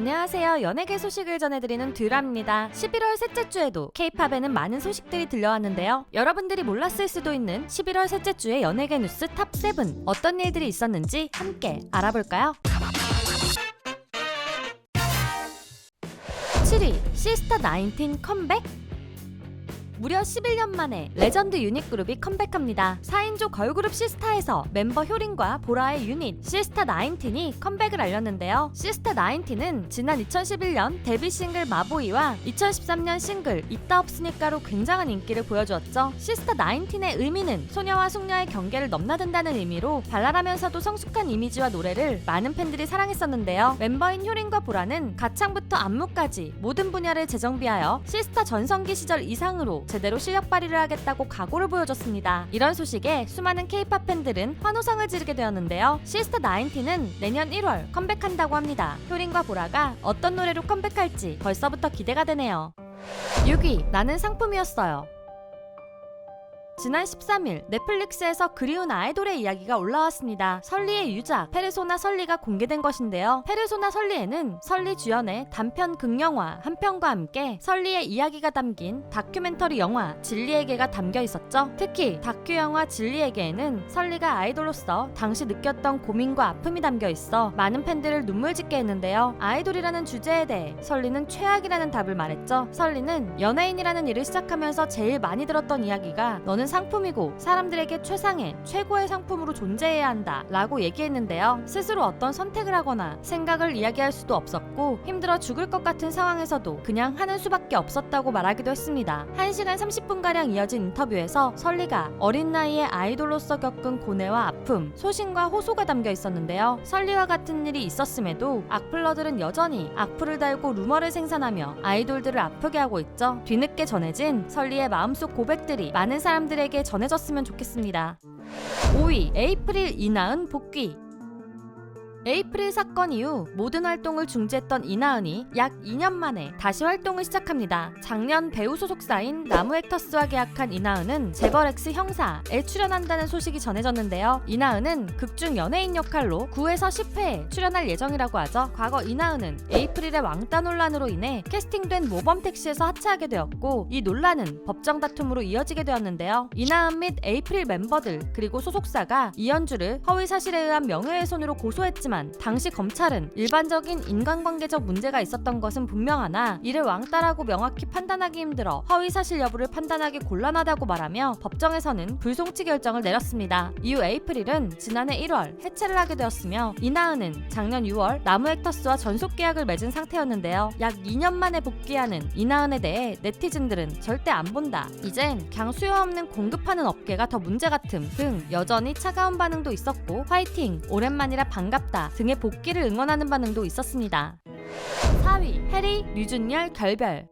안녕하세요. 연예계 소식을 전해드리는 듀라입니다. 11월 셋째 주에도 K-팝에는 많은 소식들이 들려왔는데요. 여러분들이 몰랐을 수도 있는 11월 셋째 주의 연예계 뉴스 탑 7. 어떤 일들이 있었는지 함께 알아볼까요? 7위 시스타 19 컴백? 무려 11년 만에 레전드 유닛 그룹이 컴백합니다. 4인조 걸그룹 시스타에서 멤버 효린과 보라의 유닛 시스타 19이 컴백을 알렸는데요. 시스타 19은 지난 2011년 데뷔 싱글 마보이와 2013년 싱글 있다 없으니까로 굉장한 인기를 보여주었죠. 시스타 19의 의미는 소녀와 숙녀의 경계를 넘나든다는 의미로 발랄하면서도 성숙한 이미지와 노래를 많은 팬들이 사랑했었는데요. 멤버인 효린과 보라는 가창부 터 안무까지 모든 분야를 재정비하여 시스타 전성기 시절 이상으로 제대로 실력 발휘를 하겠다고 각오를 보여줬습니다. 이런 소식에 수많은 K-팝 팬들은 환호성을 지르게 되었는데요. 시스타 19는 내년 1월 컴백한다고 합니다. 효린과 보라가 어떤 노래로 컴백할지 벌써부터 기대가 되네요. 6위 나는 상품이었어요. 지난 13일 넷플릭스에서 그리운 아이돌의 이야기가 올라왔습니다. 설리의 유작 페르소나 설리가 공개된 것인데요. 페르소나 설리에는 설리 주연의 단편 극영화 한 편과 함께 설리의 이야기가 담긴 다큐멘터리 영화 진리에게가 담겨 있었죠. 특히 다큐 영화 진리에게에는 설리가 아이돌로서 당시 느꼈던 고민과 아픔이 담겨 있어 많은 팬들을 눈물 짓게 했는데요. 아이돌이라는 주제에 대해 설리는 최악이라는 답을 말했죠. 설리는 연예인이라는 일을 시작하면서 제일 많이 들었던 이야기가 너는 상품이고 사람들에게 최상의 최고의 상품으로 존재해야 한다 라고 얘기했는데요. 스스로 어떤 선택을 하거나 생각을 이야기할 수도 없었고 힘들어 죽을 것 같은 상황에서도 그냥 하는 수밖에 없었다고 말하기도 했습니다. 1시간 30분가량 이어진 인터뷰에서 설리가 어린 나이에 아이돌로서 겪은 고뇌와 아픔, 소신과 호소가 담겨 있었는데요. 설리와 같은 일이 있었음에도 악플러들은 여전히 악플을 달고 루머를 생산하며 아이돌들을 아프게 하고 있죠. 뒤늦게 전해진 설리의 마음속 고백들이 많은 사람들 에게 전해졌으면 좋겠습니다. 5위 에이프릴 이나은 복귀 에이프릴 사건 이후 모든 활동을 중지했던 이나은이 약 2년 만에 다시 활동을 시작합니다. 작년 배우 소속사인 나무액터스와 계약한 이나은은 재벌엑스 형사에 출연한다는 소식이 전해졌는데요. 이나은은 극중 연예인 역할로 9에서 10회에 출연할 예정이라고 하죠. 과거 이나은은 에이프릴의 왕따 논란으로 인해 캐스팅된 모범 택시에서 하차하게 되었고 이 논란은 법정 다툼으로 이어지게 되었는데요. 이나은 및 에이프릴 멤버들 그리고 소속사가 이현주를 허위 사실에 의한 명예훼손으로 고소했지만 당시 검찰은 일반적인 인간관계적 문제가 있었던 것은 분명하나 이를 왕따라고 명확히 판단하기 힘들어 허위 사실 여부를 판단하기 곤란하다고 말하며 법정에서는 불송치 결정을 내렸습니다. 이후 에이프릴은 지난해 1월 해체를 하게 되었으며 이나은은 작년 6월 나무액터스와 전속 계약을 맺은 상태였는데요. 약 2년 만에 복귀하는 이나은에 대해 네티즌들은 절대 안 본다. 이젠 그냥 수요 없는 공급하는 업계가 더 문제 같음 등 여전히 차가운 반응도 있었고 화이팅 오랜만이라 반갑다 등의 복귀를 응원하는 반응도 있었습니다. 4위 해리 류준열 결별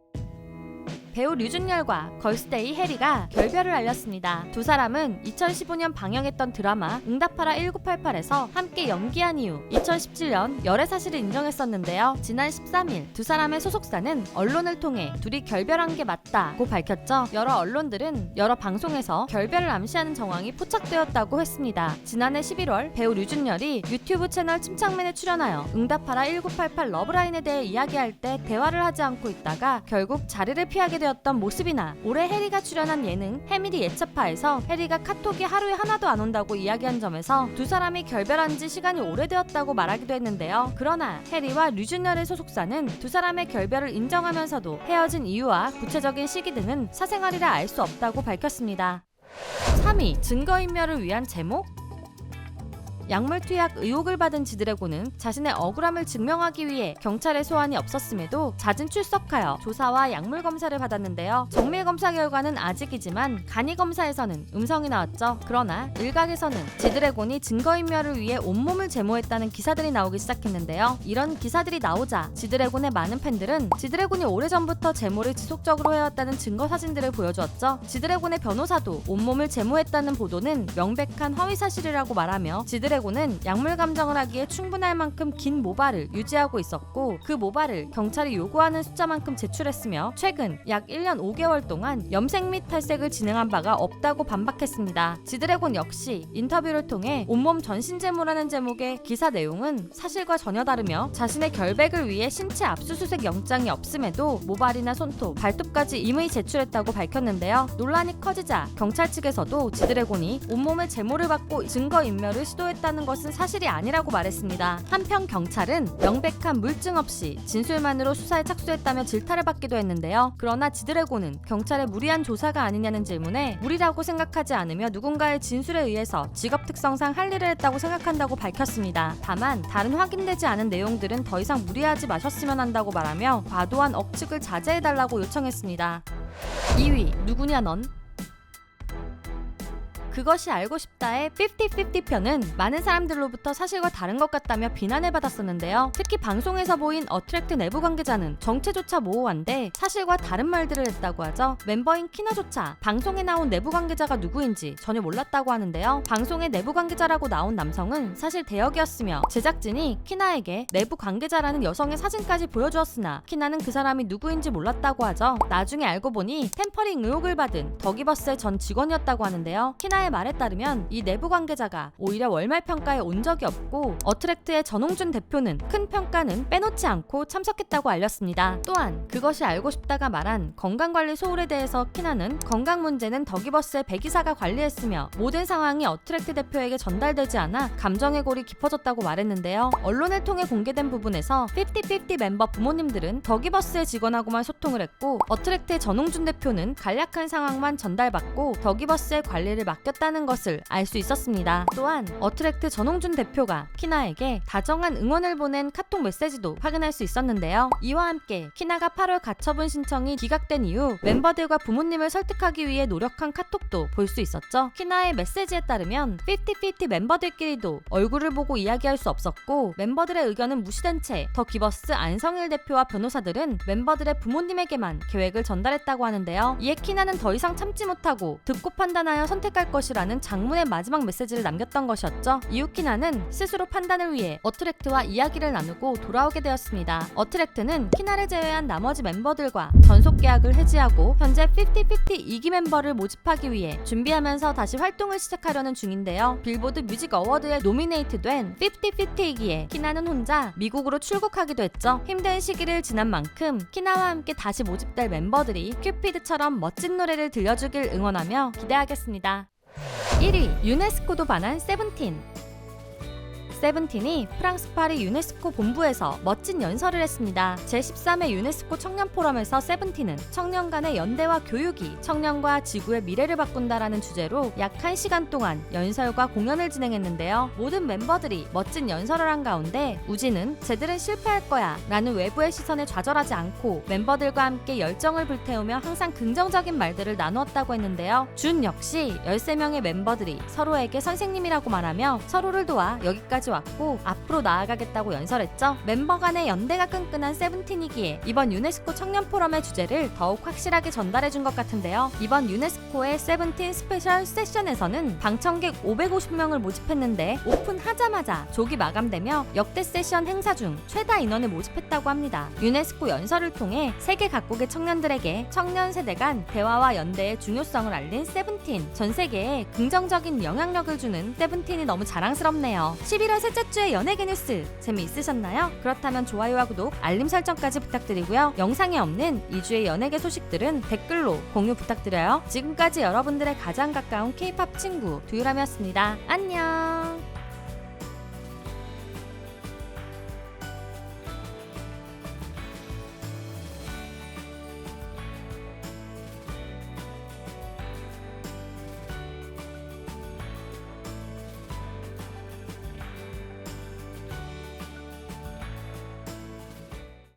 배우 류준열과 걸스데이 해리가 결별을 알렸습니다. 두 사람은 2015년 방영했던 드라마 응답하라 1988에서 함께 연기한 이후 2017년 열애 사실을 인정했었는데요. 지난 13일 두 사람의 소속사는 언론을 통해 둘이 결별한 게 맞다고 밝혔죠. 여러 언론들은 여러 방송에서 결별을 암시하는 정황이 포착되었다고 했습니다. 지난해 11월 배우 류준열이 유튜브 채널 침착맨에 출연하여 응답하라 1988 러브라인에 대해 이야기할 때 대화를 하지 않고 있다가 결국 자리를 피하게 되었던 모습이나 올해 해리가 출연한 예능 해밀이 예차파에서 해리가 카톡이 하루에 하나도 안 온다고 이야기한 점에서 두 사람이 결별한 지 시간이 오래되었다고 말하기도 했는데요. 그러나 해리와 류준열의 소속사는 두 사람의 결별을 인정하면서도 헤어진 이유와 구체적인 시기 등은 사생활이라 알 수 없다고 밝혔습니다. 3위 증거인멸을 위한 제목 약물 투약 의혹을 받은 지드래곤은 자신의 억울함을 증명하기 위해 경찰의 소환이 없었음에도 잦은 출석하여 조사와 약물 검사를 받았는데요. 정밀 검사 결과는 아직이지만 간이 검사에서는 음성이 나왔죠. 그러나 일각에서는 지드래곤이 증거인멸을 위해 온몸을 제모했다는 기사들이 나오기 시작했는데요. 이런 기사들이 나오자 지드래곤의 많은 팬들은 지드래곤이 오래전부터 제모를 지속적으로 해왔다는 증거 사진들을 보여주었죠. 지드래곤의 변호사도 온몸을 제모했다는 보도는 명백한 허위 사실이라고 말하며 지드래곤 지드래곤은 약물 감정을 하기에 충분할 만큼 긴 모발을 유지하고 있었고 그 모발을 경찰이 요구하는 숫자만큼 제출했으며 최근 약 1년 5개월 동안 염색 및 탈색을 진행한 바가 없다고 반박했습니다. 지드래곤 역시 인터뷰를 통해 온몸 전신 제모라는 제목의 기사 내용은 사실과 전혀 다르며 자신의 결백을 위해 신체 압수수색 영장이 없음에도 모발이나 손톱, 발톱까지 임의 제출했다고 밝혔는데요. 논란이 커지자 경찰 측에서도 지드래곤이 온몸에 제모를 받고 증거 인멸을 시도했다 는 것은 사실이 아니라고 말했습니다. 한편 경찰은 명백한 물증 없이 진술만으로 수사에 착수했다며 질타를 받기도 했는데요. 그러나 지드래곤은 경찰의 무리한 조사가 아니냐는 질문에 무리라고 생각하지 않으며 누군가의 진술에 의해서 직업 특성상 할 일을 했다고 생각한다고 밝혔습니다. 다만 다른 확인되지 않은 내용들은 더 이상 무리하지 마셨으면 한다고 말하며 과도한 억측을 자제해달라고 요청했습니다. 2위 누구냐 넌? 그것이 알고 싶다의 50-50 편은 많은 사람들로부터 사실과 다른 것 같다며 비난을 받았었는데요. 특히 방송에서 보인 어트랙트 내부 관계자는 정체조차 모호한데 사실과 다른 말들을 했다고 하죠. 멤버인 키나조차 방송에 나온 내부 관계자가 누구인지 전혀 몰랐다고 하는데요. 방송의 내부 관계자라고 나온 남성은 사실 대역이었으며 제작진이 키나에게 내부 관계자라는 여성의 사진까지 보여주었으나 키나는 그 사람이 누구인지 몰랐다고 하죠. 나중에 알고 보니 템퍼링 의혹을 받은 더기버스의 전 직원이었다고 하는데요. 키나 의 말에 따르면 이 내부 관계자가 오히려 월말 평가에 온 적이 없고 어트랙트의 전홍준 대표는 큰 평가는 빼놓지 않고 참석했다고 알렸습니다. 또한 그것이 알고 싶다가 말한 건강관리 소홀에 대해서 키나는 건강 문제는 더기버스의 배기사가 관리했으며 모든 상황이 어트랙트 대표에게 전달되지 않아 감정의 골이 깊어졌다고 말했는데요. 언론을 통해 공개된 부분에서 50-50 멤버 부모님들은 더기버스의 직원하고만 소통을 했고 어트랙트의 전홍준 대표는 간략한 상황만 전달받고 더기버스의 관리를 맡겼 다는 것을 알 수 있었습니다. 또한 어트랙트 전홍준 대표가 키나에게 다정한 응원을 보낸 카톡 메시지도 확인할 수 있었는데요. 이와 함께 키나가 8월 가처분 신청이 기각된 이후 멤버들과 부모님을 설득하기 위해 노력한 카톡도 볼 수 있었죠. 키나의 메시지에 따르면 50-50 멤버들끼리도 얼굴을 보고 이야기할 수 없었고 멤버들의 의견은 무시된 채 더 기버스 안성일 대표와 변호사들은 멤버들의 부모님에게만 계획을 전달했다고 하는데요. 이에 키나는 더 이상 참지 못하고 듣고 판단하여 선택할 것 이라는 장문의 마지막 메시지를 남겼던 것이었죠. 이후 키나는 스스로 판단을 위해 어트랙트와 이야기를 나누고 돌아오게 되었습니다. 어트랙트는 키나를 제외한 나머지 멤버들과 전속 계약을 해지하고 현재 50-50 2기 멤버를 모집하기 위해 준비하면서 다시 활동을 시작하려는 중인데요. 빌보드 뮤직 어워드에 노미네이트된 50-50이기에 키나는 혼자 미국으로 출국하기도 했죠. 힘든 시기를 지난 만큼 키나와 함께 다시 모집될 멤버들이 큐피드처럼 멋진 노래를 들려주길 응원하며 기대하겠습니다. 1위 유네스코도 반한 세븐틴 세븐틴이 프랑스 파리 유네스코 본부에서 멋진 연설을 했습니다. 제13회 유네스코 청년 포럼에서 세븐틴은 청년 간의 연대와 교육이 청년과 지구의 미래를 바꾼다라는 주제로 약 1시간 동안 연설과 공연을 진행했는데요. 모든 멤버들이 멋진 연설을 한 가운데 우지는 쟤들은 실패할 거야 라는 외부의 시선에 좌절하지 않고 멤버들과 함께 열정을 불태우며 항상 긍정적인 말들을 나누었다고 했는데요. 준 역시 13명의 멤버들이 서로에게 선생님이라고 말하며 서로를 도와 여기까지 왔고 앞으로 나아가겠다고 연설했죠. 멤버 간의 연대가 끈끈한 세븐틴이기에 이번 유네스코 청년 포럼의 주제를 더욱 확실하게 전달해준 것 같은데요. 이번 유네스코의 세븐틴 스페셜 세션에서는 방청객 550명을 모집했는데 오픈하자마자 조기 마감되며 역대 세션 행사 중 최다 인원을 모집했다고 합니다. 유네스코 연설을 통해 세계 각국의 청년들에게 청년 세대 간 대화와 연대의 중요성을 알린 세븐틴 전 세계에 긍정적인 영향력을 주는 세븐틴이 너무 자랑스럽네요. 11월 셋째 주의 연예계 뉴스 재미있으셨나요? 그렇다면 좋아요와 구독, 알림 설정까지 부탁드리고요. 영상에 없는 2주의 연예계 소식들은 댓글로 공유 부탁드려요. 지금까지 여러분들의 가장 가까운 K-팝 친구 두유람이었습니다. 안녕.